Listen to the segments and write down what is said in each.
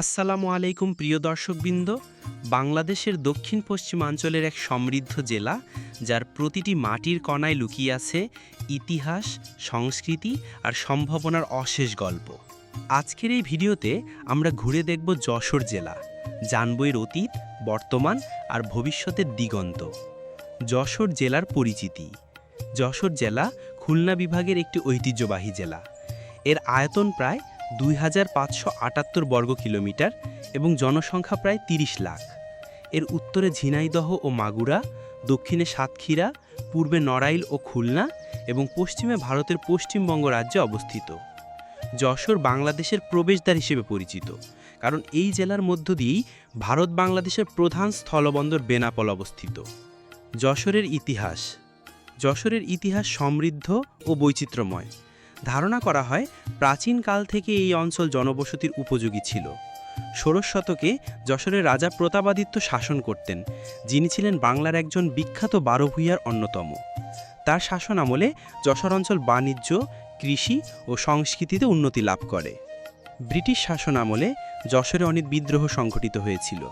আসসালামু আলাইকুম প্রিয় দর্শকবৃন্দ। বাংলাদেশের দক্ষিণ পশ্চিমাঞ্চলের এক সমৃদ্ধ জেলা, যার প্রতিটি মাটির কণায় লুকিয়ে আছে ইতিহাস, সংস্কৃতি আর সম্ভাবনার অশেষ গল্প। আজকের এই ভিডিওতে আমরা ঘুরে দেখব যশোর জেলা জানব এর অতীত, বর্তমান আর ভবিষ্যতের দিগন্ত। যশোর জেলার পরিচিতি। যশোর জেলা খুলনা বিভাগের একটি ঐতিহ্যবাহী জেলা। এর আয়তন প্রায় দুই হাজার পাঁচশো আটাত্তর বর্গ কিলোমিটার এবং জনসংখ্যা প্রায় তিরিশ লাখ। এর উত্তরে ঝিনাইদহ ও মাগুরা, দক্ষিণে সাতক্ষীরা, পূর্বে নড়াইল ও খুলনা এবং পশ্চিমে ভারতের পশ্চিমবঙ্গ রাজ্যে অবস্থিত। যশোর বাংলাদেশের প্রবেশদ্বার হিসেবে পরিচিত, কারণ এই জেলার মধ্য দিয়েই ভারত বাংলাদেশের প্রধান স্থলবন্দর বেনাপোল অবস্থিত। যশোরের ইতিহাস যশোরের ইতিহাস সমৃদ্ধ ও বৈচিত্র্যময়। ধারণা করা হয় প্রাচীনকাল থেকে এই অঞ্চল জনবসতির উপযোগী ছিল। ষোড়শ শতকে যশোরের রাজা প্রতাপাদিত্য শাসন করতেন, যিনি ছিলেন বাংলার একজন বিখ্যাত বারো ভূঁইয়ার অন্যতম। তার শাসন আমলে যশোর অঞ্চল বাণিজ্য, কৃষি ও সংস্কৃতিতে উন্নতি লাভ করে। ব্রিটিশ শাসন আমলে যশোরে অনেক বিদ্রোহ সংঘটিত হয়েছিল।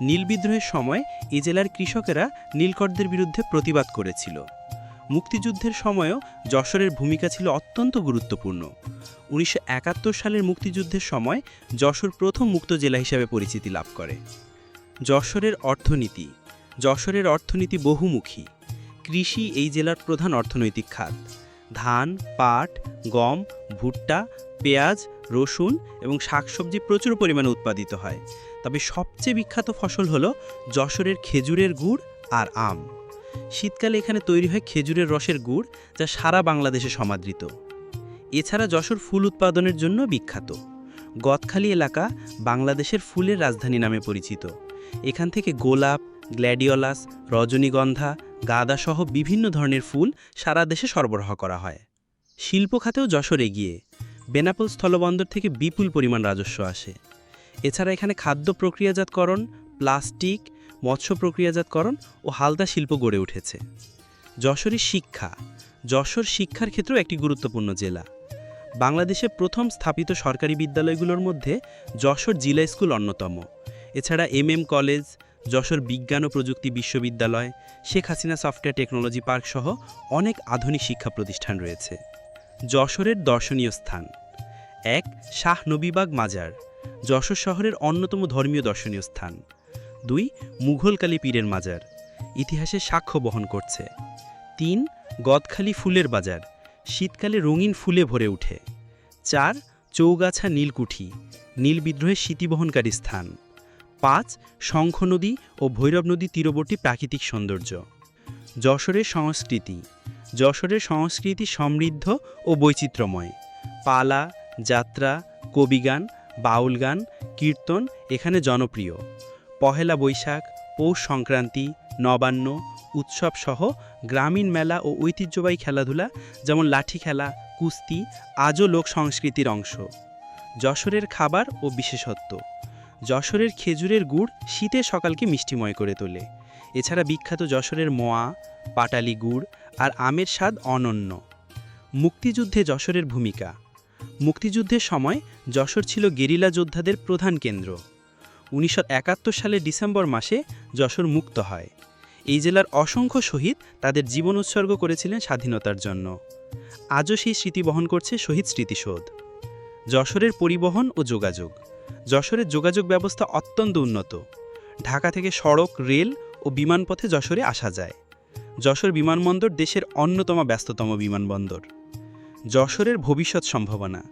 নীল বিদ্রোহের সময় এ জেলার কৃষকেরা নীলকরদের বিরুদ্ধে প্রতিবাদ করেছিল। মুক্তিযুদ্ধের সময়ও যশোরের ভূমিকা ছিল অত্যন্ত গুরুত্বপূর্ণ। উনিশশো একাত্তর সালের মুক্তিযুদ্ধের সময় যশোর প্রথম মুক্ত জেলা হিসাবে পরিচিতি লাভ করে। যশোরের অর্থনীতি যশোরের অর্থনীতি বহুমুখী। কৃষি এই জেলার প্রধান অর্থনৈতিক খাত। ধান, পাট, গম, ভুট্টা, পেঁয়াজ, রসুন এবং শাকসবজি প্রচুর পরিমাণে উৎপাদিত হয়। তবে সবচেয়ে বিখ্যাত ফসল হল যশোরের খেজুরের গুড় আর আম। শীতকালে এখানে তৈরি হয় খেজুরের রসের গুড়, যা সারা বাংলাদেশে সমাদৃত। এছাড়া যশোর ফুল উৎপাদনের জন্য বিখ্যাত। গদখালি এলাকা বাংলাদেশের ফুলের রাজধানী নামে পরিচিত। এখান থেকে গোলাপ, গ্ল্যাডিওলাস, রজনীগন্ধা, গাঁদাসহ বিভিন্ন ধরনের ফুল সারা দেশে সরবরাহ করা হয়। শিল্প খাতেও যশোর এগিয়ে। বেনাপোল স্থলবন্দর থেকে বিপুল পরিমাণ রাজস্ব আসে। এছাড়া এখানে খাদ্য প্রক্রিয়াজাতকরণ, প্লাস্টিক মৎস্য প্রক্রিয়াজাতকরণ ও হালদা শিল্প গড়ে উঠেছে। যশোরের শিক্ষা। যশোর শিক্ষার ক্ষেত্রেও একটি গুরুত্বপূর্ণ জেলা। বাংলাদেশে প্রথম স্থাপিত সরকারি বিদ্যালয়গুলোর মধ্যে যশোর জিলা স্কুল অন্যতম। এছাড়া এম এম কলেজ, যশোর বিজ্ঞান ও প্রযুক্তি বিশ্ববিদ্যালয়, Sheikh Hasina software technology park সহ অনেক আধুনিক শিক্ষা প্রতিষ্ঠান রয়েছে। যশোরের দর্শনীয় স্থান। এক, শাহ নবীবাগ মাজার। যশোর শহরের অন্যতম ধর্মীয় দর্শনীয় স্থান। দুই মুঘলকালী পীরের মাজার। ইতিহাসে সাক্ষ্য বহন করছে। তিন, গদখালি ফুলের বাজার। শীতকালে রঙিন ফুলে ভরে ওঠে চার, চৌগাছা নীলকুঠি, নীল বিদ্রোহের স্মৃতিবহনকারী স্থান। পাঁচ, শঙ্খ নদী ও ভৈরব নদী তীরবর্তী প্রাকৃতিক সৌন্দর্য। যশোরের সংস্কৃতি। যশোরের সংস্কৃতি সমৃদ্ধ ও বৈচিত্র্যময়। পালা, যাত্রা, কবিগান বাউল গান কীর্তন এখানে জনপ্রিয়। পহেলা বৈশাখ, পৌষ সংক্রান্তি, নবান্ন, উৎসব সহ গ্রামীণ মেলা ও ঐতিহ্যবাহী খেলাধুলা যেমন লাঠি খেলা, কুস্তি, আজও লোক সংস্কৃতির অংশ। যশোরের খাবার ও বিশেষত্ব। যশোরের খেজুরের গুড় শীতের সকালকে মিষ্টিময় করে তোলে। এছাড়া বিখ্যাত যশোরের মোয়া, পাটালি গুড় আর আমের স্বাদ অনন্য। মুক্তিযুদ্ধে যশোরের ভূমিকা। মুক্তিযুদ্ধের সময় যশোর ছিল গেরিলা যোদ্ধাদের প্রধান কেন্দ্র। উনিশশো সালের ডিসেম্বর মাসে যশোর মুক্ত হয়। এই জেলার অসংখ্য শহীদ তাদের জীবন উৎসর্গ করেছিলেন স্বাধীনতার জন্য। আজও সেই স্মৃতি বহন করছে শহীদ স্মৃতিসৌধ। যশোরের পরিবহন ও যোগাযোগ। যশোরের যোগাযোগ ব্যবস্থা অত্যন্ত উন্নত। ঢাকা থেকে সড়ক, রেল ও বিমানপথে যশোরে আসা যায়। যশোর বিমানবন্দর দেশের অন্যতম ব্যস্ততম বিমানবন্দর। যশোরের ভবিষ্যৎ সম্ভাবনা।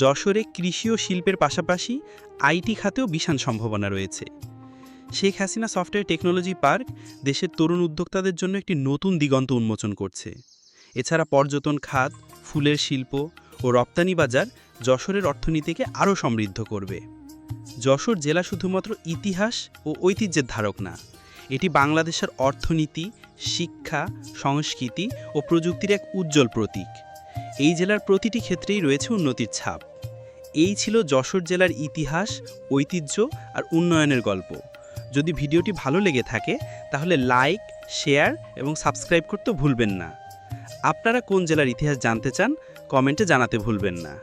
যশোরে কৃষি ও শিল্পের পাশাপাশি আইটি খাতেও বিশাল সম্ভাবনা রয়েছে। Sheikh Hasina software technology park দেশের তরুণ উদ্যোক্তাদের জন্য একটি নতুন দিগন্ত উন্মোচন করছে। এছাড়া পর্যটন খাত, ফুলের শিল্প ও রপ্তানি বাজার যশোরের অর্থনীতিকে আরও সমৃদ্ধ করবে। যশোর জেলা শুধুমাত্র ইতিহাস ও ঐতিহ্যের ধারক না, এটি বাংলাদেশের অর্থনীতি, শিক্ষা, সংস্কৃতি ও প্রযুক্তির এক উজ্জ্বল প্রতীক। এই জেলার প্রতিটি ক্ষেত্রেই রয়েছে উন্নতির ছাপ। এই ছিল যশোর জেলার ইতিহাস, ঐতিহ্য আর উন্নয়নের গল্প। যদি ভিডিওটি ভালো লেগে থাকে, তাহলে লাইক, শেয়ার এবং সাবস্ক্রাইব করতে ভুলবেন না। আপনারা কোন জেলার ইতিহাস জানতে চান, কমেন্টে জানাতে ভুলবেন না।